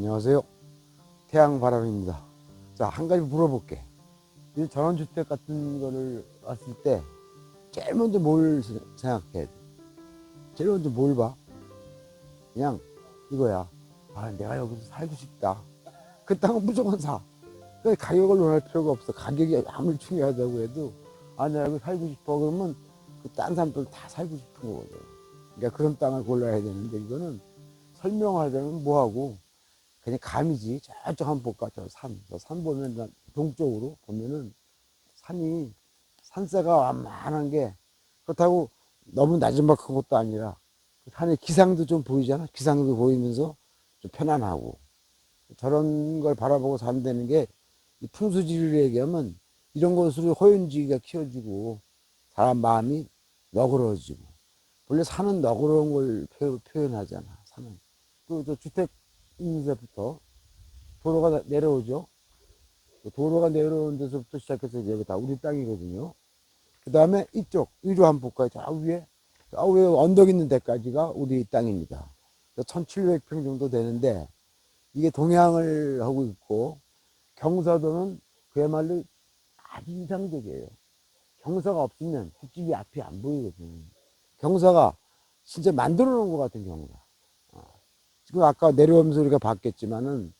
안녕하세요. 태양바람입니다. 자, 한 가지 물어볼게. 이 전원주택 같은 거를 왔을 때, 제일 먼저 뭘 세- 생각해? 제일 먼저 뭘 봐? 그냥 이거야. 아, 내가 여기서 살고 싶다. 그 땅은 무조건 사. 그 가격을 논할 필요가 없어. 가격이 아무리 중요하다고 해도, 아, 내가 여기 살고 싶어. 그러면 그딴 사람들 다 살고 싶은 거거든. 그러니까 그런 땅을 골라야 되는데, 이거는 설명하자면 뭐하고, 그냥 감이지. 저쪽 한번 볼까? 저 산. 저산 보면, 난 동쪽으로 보면은 산이, 산세가 완만한 게, 그렇다고 너무 나지막한 것도 아니라, 그 산의 기상도 좀 보이잖아. 기상도 보이면서 좀 편안하고. 저런 걸 바라보고 산다는 게, 이 풍수지리를 얘기하면, 이런 것으로 호연지기가 키워지고, 사람 마음이 너그러워지고. 원래 산은 너그러운 걸 표, 표현하잖아, 산은. 그, 저 주택 데부터 도로가 다- 내려오죠. 그 도로가 내려오는 데서부터 시작해서 여기 다 우리 땅이거든요. 그 다음에 이쪽, 위로 한번 볼까요? 저 위에, 저 위에 언덕 있는 데까지가 우리 땅입니다. 1700평 정도 되는데, 이게 동향을 하고 있고, 경사도는 그야말로 아주 이상적이에요. 경사가 없으면 뒷집이 앞이 안 보이거든. 경사가 진짜 만들어 놓은 것 같은 경사. 지금 아까 내려오면서 우리가 봤겠지만은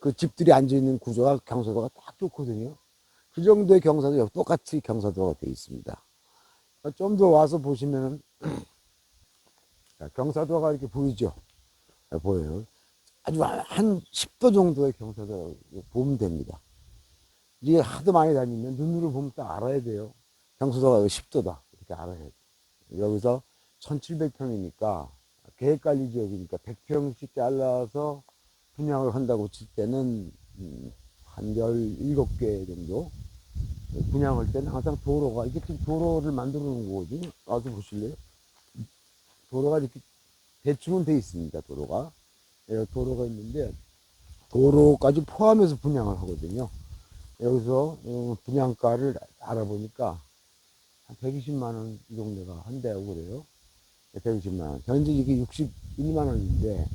그 집들이 앉아있는 구조가 경사도가 딱 좋거든요. 그 정도의 경사도 똑같이 경사도가 되어 있습니다. 좀 더 와서 보시면은 자, 경사도가 이렇게 보이죠? 네, 보여요. 아주 한 10도 정도의 경사도 보면 됩니다. 이게 하도 많이 다니면 눈으로 보면 딱 알아야 돼요. 경사도가 10도다. 이렇게 알아야 돼요. 여기서 1700평이니까 계획관리 지역이니까 100평씩 잘라서 분양을 한다고 칠 때는 음, 한 17개 정도 분양할 때는 항상 도로가 이렇게 지금 도로를 만들어 놓은 거거든요. 와서 보실래요? 도로가 이렇게 대충은 돼 있습니다. 도로가 예, 도로가 있는데 도로까지 포함해서 분양을 하거든요. 여기서 어, 분양가를 알아보니까 한 120만 원 이 정도가 한대고 그래요. 120만 원. 현재 이게 61만 원인데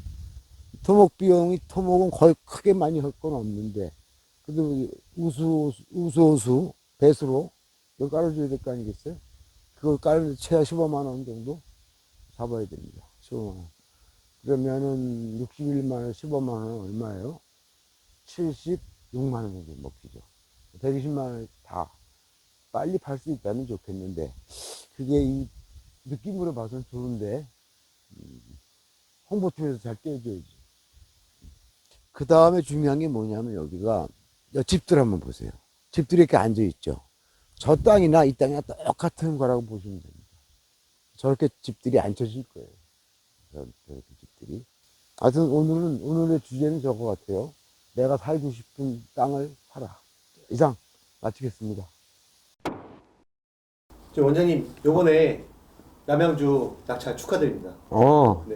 토목 비용이 토목은 거의 크게 많이 할 건 없는데 그래도 우수 우수우수 배수로 이걸 깔아줘야 될 거 아니겠어요? 그걸 깔는데 최하 15만 원 정도 잡아야 됩니다. 15만 원. 그러면은 61만 원, 15만 원 얼마예요? 76만 원 정도 먹히죠. 120만 원을 다 빨리 팔 수 있다면 좋겠는데 그게 이 느낌으로 봐서는 좋은데 음, 홍보팀에서 잘 떼어줘야지. 그 다음에 중요한 게 뭐냐면 여기가 여 집들 한번 보세요. 집들이 이렇게 앉아 있죠. 저 땅이나 이 땅이나 똑같은 거라고 보시면 됩니다. 저렇게 집들이 앉혀질 거예요. 저- 저렇게 집들이. 하여튼 오늘은 오늘의 주제는 저거 같아요. 내가 살고 싶은 땅을 사라. 이상 마치겠습니다. 저 원장님 요번에 남양주 낙찰 축하드립니다. 어, 네.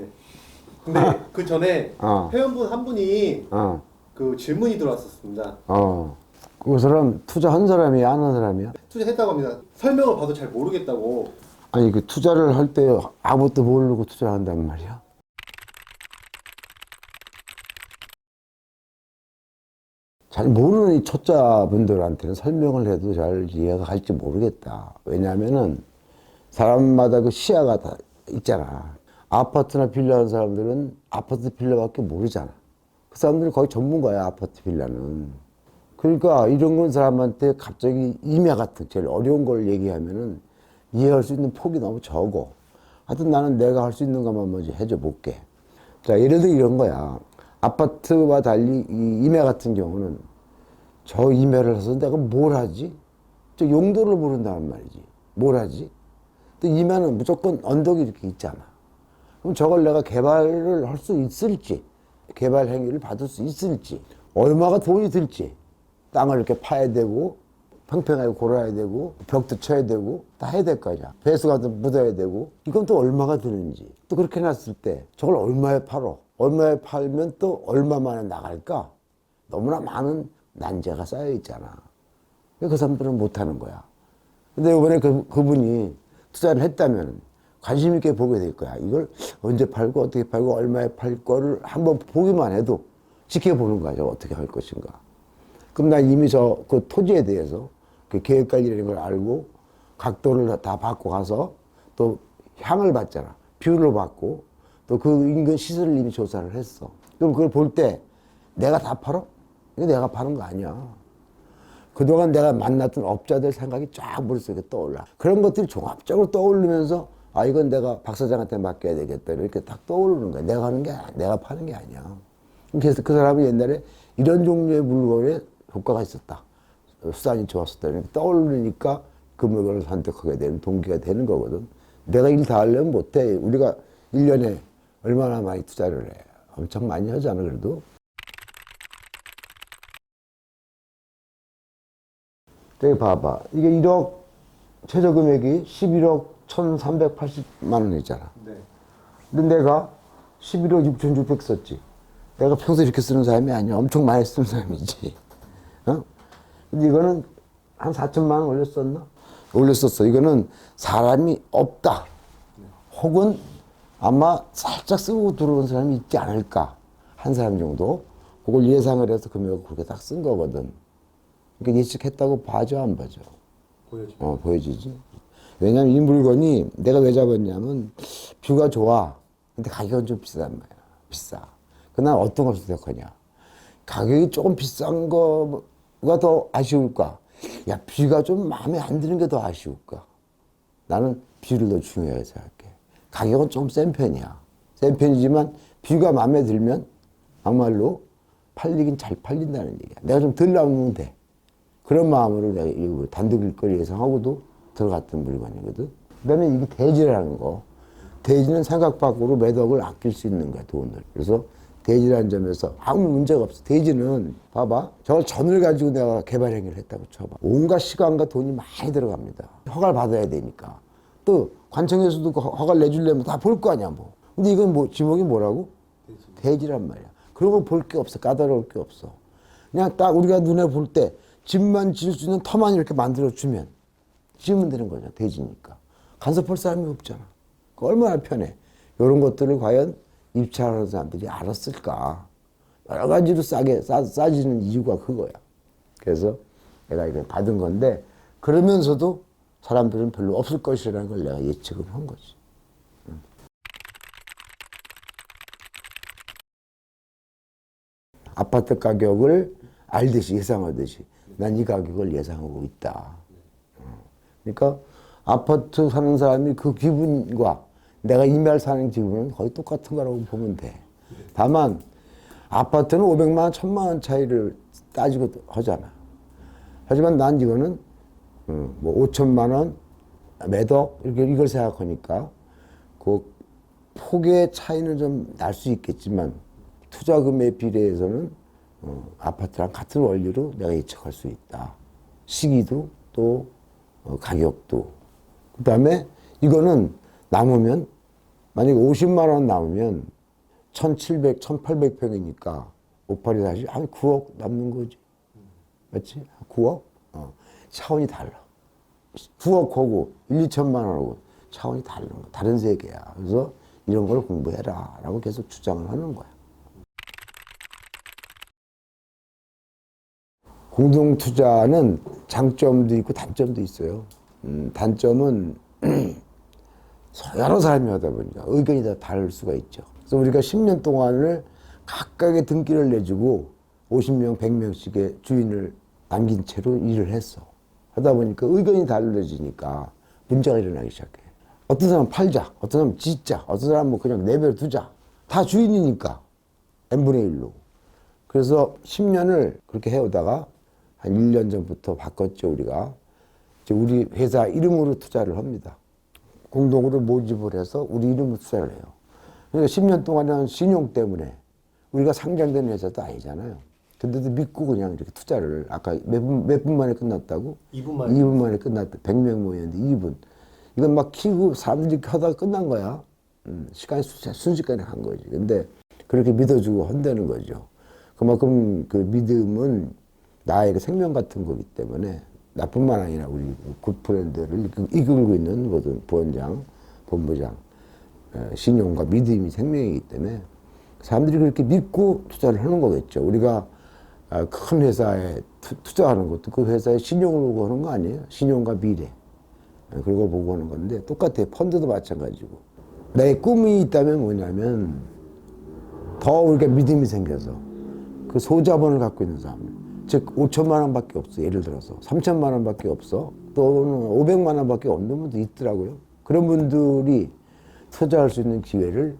근데 그 전에 어, 회원분 한 분이 어, 그 질문이 들어왔었습니다. 어. 그 사람 투자한 사람이야, 안 한 사람이야? 투자했다고 합니다. 설명을 봐도 잘 모르겠다고. 아니 그 투자를 할 때 아무것도 모르고 투자를 한단 말이야. 잘 모르는 이 초짜분들한테는 설명을 해도 잘 이해가 갈지 모르겠다. 왜냐하면은 사람마다 그 시야가 다 있잖아. 아파트나 빌라 하는 사람들은 아파트 빌라밖에 모르잖아. 그 사람들이 거의 전문가야 아파트 빌라는. 그러니까 이런 건 사람한테 갑자기 임야 같은 제일 어려운 걸 얘기하면은 이해할 수 있는 폭이 너무 적어. 하여튼 나는 내가 할 수 있는 것만 먼저 해줘 볼게. 자, 예를 들어 이런 거야. 아파트와 달리 이 임야 같은 경우는 저 임야를 해서 내가 뭘 하지? 저 용도를 모른다는 말이지. 뭘 하지? 또 임야는 무조건 언덕이 이렇게 있잖아. 그럼 저걸 내가 개발을 할 수 있을지, 개발 행위를 받을 수 있을지, 얼마가 돈이 들지, 땅을 이렇게 파야 되고, 평평하게 골아야 되고, 벽도 쳐야 되고, 다 해야 될 거 아니야. 배수가 또 묻어야 되고, 이건 또 얼마가 드는지. 또 그렇게 해놨을 때, 저걸 얼마에 팔어? 얼마에 팔면 또 얼마만에 나갈까? 너무나 많은 난제가 쌓여 있잖아. 그 사람들은 못하는 거야. 근데 이번에 그, 그분이 투자를 했다면 관심 있게 보게 될 거야. 이걸 언제 팔고 어떻게 팔고 얼마에 팔 거를 한번 보기만 해도 지켜보는. 저 어떻게 할 것인가. 그럼 난 이미 저 그 토지에 대해서 그 계획 관리라는 걸 알고 각도를 다 받고 가서 또 향을 받잖아. 뷰를 받고 또 그 인근 시설을 이미 조사를 했어. 그럼 그걸 볼 때 내가 다 팔어? 이거 내가 파는 거 아니야. 그동안 내가 만났던 업자들 생각이 쫙 머릿속에 떠올라. 그런 것들이 종합적으로 떠오르면서 아, 이건 내가 박 사장한테 맡겨야 되겠다. 이렇게 딱 떠오르는 거야. 내가 하는 게. 내가 파는 게 아니야. 그래서 그 사람이 옛날에 이런 종류의 물건에 효과가 있었다. 수단이 좋았었다. 이렇게 떠오르니까 그 물건을 선택하게 되는 동기가 되는 거거든. 내가 일 다 하려면 못해. 우리가 일년에 얼마나 많이 투자를 해. 엄청 많이 하잖아, 그래도. 저기 봐봐. 이게 1억, 최저 금액이 11억 1,380만 원이잖아. 네. 근데 내가 11억 6,600 썼지. 내가 평소에 이렇게 쓰는 사람이 아니야. 엄청 많이 쓰는 사람이지. 어? 근데 이거는 한 4천만 원 올렸었나? 올렸었어. 이거는 사람이 없다. 혹은 아마 살짝 쓰고 들어온 사람이 있지 않을까. 한 사람 정도. 그걸 예상을 해서 금액을 그렇게 딱 쓴 거거든. 그러니까 예측했다고 봐줘, 안 봐줘? 보여줘. 어, 보여지지. 왜냐면 이 물건이 내가 왜 잡았냐면 뷰가 좋아. 근데 가격은 좀 비싼 말이야. 비싸. 그난 어떤 걸 선택하냐. 가격이 조금 비싼 거가 더 아쉬울까? 야, 뷰가 좀 마음에 안 드는 게 더 아쉬울까? 나는 뷰를 더 중요하게 생각해. 가격은 좀센 편이야. 센 편이지만 뷰가 마음에 들면 막말로 팔리긴 잘 팔린다는 얘기야. 내가 좀 덜 나오면 돼. 그런 마음으로 내가 이 단독 일거리 예상하고도 들어갔던 물건이거든. 그 다음에 이게 대지라는 거. 대지는 생각 밖으로 매덕을 아낄 수 있는 거야, 돈을. 그래서 대지라는 점에서 아무 문제가 없어. 대지는, 봐봐. 저걸 전을 가지고 내가 개발 행위를 했다고 쳐봐. 온갖 시간과 돈이 많이 들어갑니다. 허가를 받아야 되니까. 또 관청에서도 그 허가를 내주려면 다 볼 거 아니야, 뭐. 근데 이건 뭐, 지목이 뭐라고? 대지란 말이야. 그런 거 볼 게 없어. 까다로울 게 없어. 그냥 딱 우리가 눈에 볼 때 집만 지을 수 있는 터만 이렇게 만들어주면 지으면 되는 거죠. 대지니까. 간섭할 사람이 없잖아. 그 얼마나 편해. 이런 것들을 과연 입찰하는 사람들이 알았을까. 여러 가지로 싸게, 싸, 싸지는 이유가 그거야. 그래서 내가 이걸 받은 건데 그러면서도 사람들은 별로 없을 것이라는 걸 내가 예측을 한 거지. 아파트 가격을 알듯이 예상하듯이 난 이 가격을 예상하고 있다. 어. 그러니까 아파트 사는 사람이 그 기분과 내가 이말 사는 기분은 거의 똑같은 거라고 보면 돼. 다만 아파트는 500만 원, 1000만 원 차이를 따지고 하잖아. 하지만 난 이거는 어, 뭐 5천만 원 매덕 이렇게 이걸 생각하니까 그 폭의 차이는 좀 날 수 있겠지만 투자금에 비례해서는 어, 아파트랑 같은 원리로 내가 예측할 수 있다. 시기도 또 어, 가격도. 그 다음에 이거는 남으면 만약에 50만 원 남으면 1,700, 1,800평이니까 58이 다시 한 9억 남는 거지. 맞지? 9억? 어. 차원이 달라. 9억하고 1, 2천만 원하고 차원이 다른 거, 다른 세계야. 그래서 이런 걸 공부해라. 라고 계속 주장을 하는 거야. 공동 투자는 장점도 있고 단점도 있어요. 음, 단점은 여러 사람이 하다 보니까 의견이 다 다를 수가 있죠. 그래서 우리가 10년 동안을 각각의 등기를 내주고 50명, 100명씩의 주인을 남긴 채로 일을 했어. 하다 보니까 의견이 달라지니까 문제가 일어나기 시작해. 어떤 사람은 팔자, 어떤 사람은 짓자, 어떤 사람은 뭐 그냥 내버려 두자. 다 주인이니까. n분의 1로. 그래서 10년을 그렇게 해오다가 한 1년 전부터 바꿨죠, 우리가. 우리 회사 이름으로 투자를 합니다. 공동으로 모집을 해서 우리 이름으로 투자를 해요. 그러니까 10년 동안은 신용 때문에 우리가 상장된 회사도 아니잖아요. 근데도 믿고 그냥 이렇게 투자를 아까 몇 분, 몇 분 만에 끝났다고? 2분 만에. 2분 만에 끝났다. 100명 모였는데 2분. 이건 막 키고 사람들이 하다가 끝난 거야. 음, 시간이 순- 순식간에 간 거지. 근데 그렇게 믿어주고 한다는 거죠. 그만큼 그 믿음은 나에게 생명 같은 거기 때문에 나뿐만 아니라 우리 굿 브랜드를 이끌- 이끌고 있는 모든 부원장, 본부장, 에, 신용과 믿음이 생명이기 때문에 사람들이 그렇게 믿고 투자를 하는 거겠죠. 우리가 아, 큰 회사에 투, 투자하는 것도 그 회사의 신용을 보고 하는 거 아니에요? 신용과 미래. 아, 그런 걸 보고 하는 건데 똑같아요. 펀드도 마찬가지고. 내 꿈이 있다면 뭐냐면 더 우리가 믿음이 생겨서 그 소자본을 갖고 있는 사람, 즉 5천만 원밖에 없어. 예를 들어서 3천만 원밖에 없어. 또는 500만 원밖에 없는 분도 있더라고요. 그런 분들이 투자할 수 있는 기회를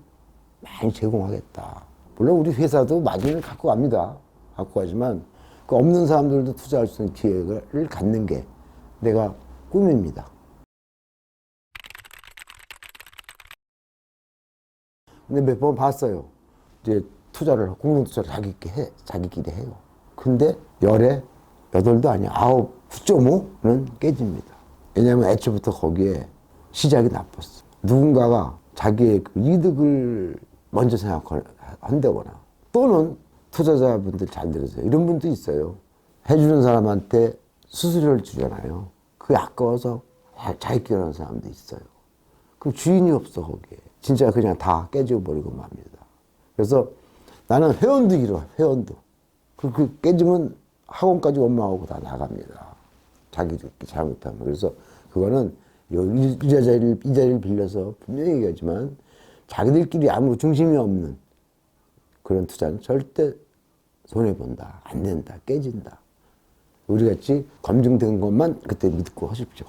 많이 제공하겠다. 물론 우리 회사도 마진을 갖고 갑니다. 갖고 가지만 그 없는 사람들도 투자할 수 있는 기회를 갖는 게 내가 꿈입니다. 근데 몇 번 봤어요. 이제 투자를 공동 투자를 자기끼리 해 자기끼리 해요. 근데 열에 여덟도 아니야 아홉 9.5는 깨집니다. 왜냐하면 애초부터 거기에 시작이 나빴어. 누군가가 자기의 그 이득을 먼저 생각한다거나 또는 투자자분들 잘 들으세요. 이런 분도 있어요. 해주는 사람한테 수수료를 주잖아요. 그게 아까워서 자기끼리 하는 사람도 있어요. 그 주인이 없어 거기에 진짜 그냥 다 깨지고 버리고 맙니다. 그래서 나는 회원도 잃어 회원도 그, 그 깨지면 학원까지 원망하고 다 나갑니다. 자기들끼리 잘못하면 그래서 그거는 이 이 자리를 이 자리를 빌려서 분명히 얘기하지만 자기들끼리 아무 중심이 없는 그런 투자는 절대 손해 본다 안 된다 깨진다 우리 같이 검증된 것만 그때 믿고 하십시오.